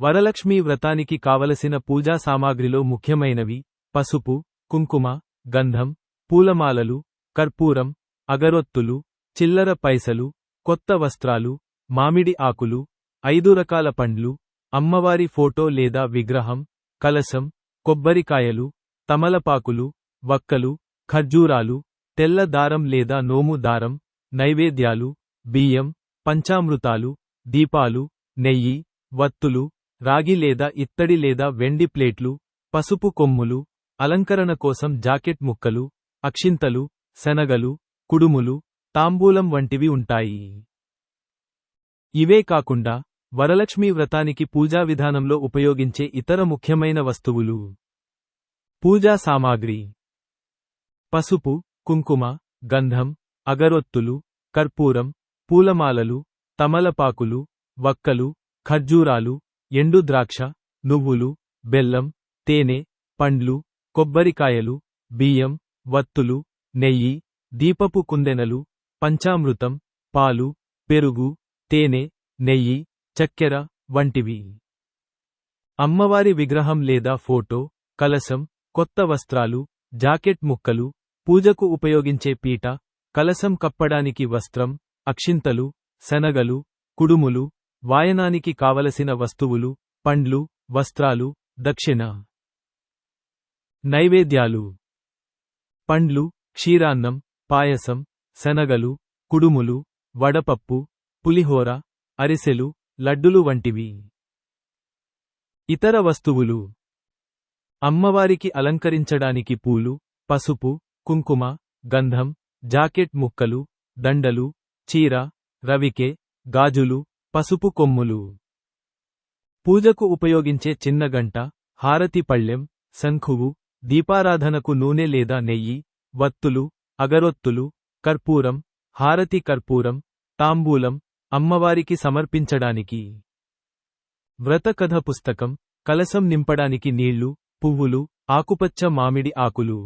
వరలక్ష్మీ వ్రతానికి కావలసిన పూజా సామాగ్రిలో ముఖ్యమైనవి పసుపు కుంకుమ గంధం పూలమాలలు కర్పూరం అగరొత్తులు చిల్లర పైసలు కొత్త వస్త్రాలు మామిడి ఆకులు ఐదు రకాల పండ్లు అమ్మవారి ఫోటో లేదా విగ్రహం కలశం కొబ్బరికాయలు తమలపాకులు వక్కలు ఖర్జూరాలు తెల్ల దారం లేదా నోము దారం నైవేద్యాలు బియ్యం పంచామృతాలు దీపాలు నెయ్యి వత్తులు రాగి లేదా ఇత్తడి లేదా వెండి ప్లేట్లు పసుపు కొమ్ములు అలంకరణ కోసం జాకెట్ ముక్కలు అక్షింతలు శనగలు కుడుములు తాంబూలం వంటివి ఉంటాయి. ఇవే కాకుండా వరలక్ష్మీ వ్రతానికి పూజా విధానంలో ఉపయోగించే ఇతర ముఖ్యమైన వస్తువులు. పూజా సామాగ్రి. పసుపు కుంకుమ గంధం అగరొత్తులు కర్పూరం పూలమాలలు తమలపాకులు వక్కలు ఖర్జూరాలు ఎండు ద్రాక్ష నువ్వులు బెల్లం తేనె పండ్లు కొబ్బరికాయలు బియ్యం వత్తులు నెయ్యి దీపపు కుందెనలు పంచామృతం పాలు పెరుగు తేనె నెయ్యి చక్కెర వంటివి. అమ్మవారి విగ్రహం లేదా ఫోటో కలసం కొత్త వస్త్రాలు జాకెట్ ముక్కలు పూజకు ఉపయోగించే పీట కలసం కప్పడానికి వస్త్రం అక్షింతలు శనగలు కుడుములు వాయనానికి కావలసిన వస్తువులు పండ్లు వస్త్రాలు దక్షిణ నైవేద్యాలు. పండ్లు క్షీరాన్నం పాయసం శనగలు కుడుములు వడపప్పు పులిహోర అరిసెలు లడ్డులు వంటివి. ఇతర వస్తువులు. అమ్మవారికి అలంకరించడానికి పూలు పసుపు కుంకుమ గంధం జాకెట్ ముక్కలు దండలు చీర రవికె గాజులు పసుపు కొమ్ములు. పూజకు ఉపయోగించే చిన్న గంట హారతి పళ్ళెం శంఖువు దీపారాధనకు నూనె లేదా నెయ్యి వత్తులు అగరొత్తులు కర్పూరం హారతి కర్పూరం తాంబూలం అమ్మవారికి సమర్పించడానికి. వ్రతకథ పుస్తకం కలసం నింపడానికి నీళ్ళు పువ్వులు ఆకుపచ్చ మామిడి ఆకులు.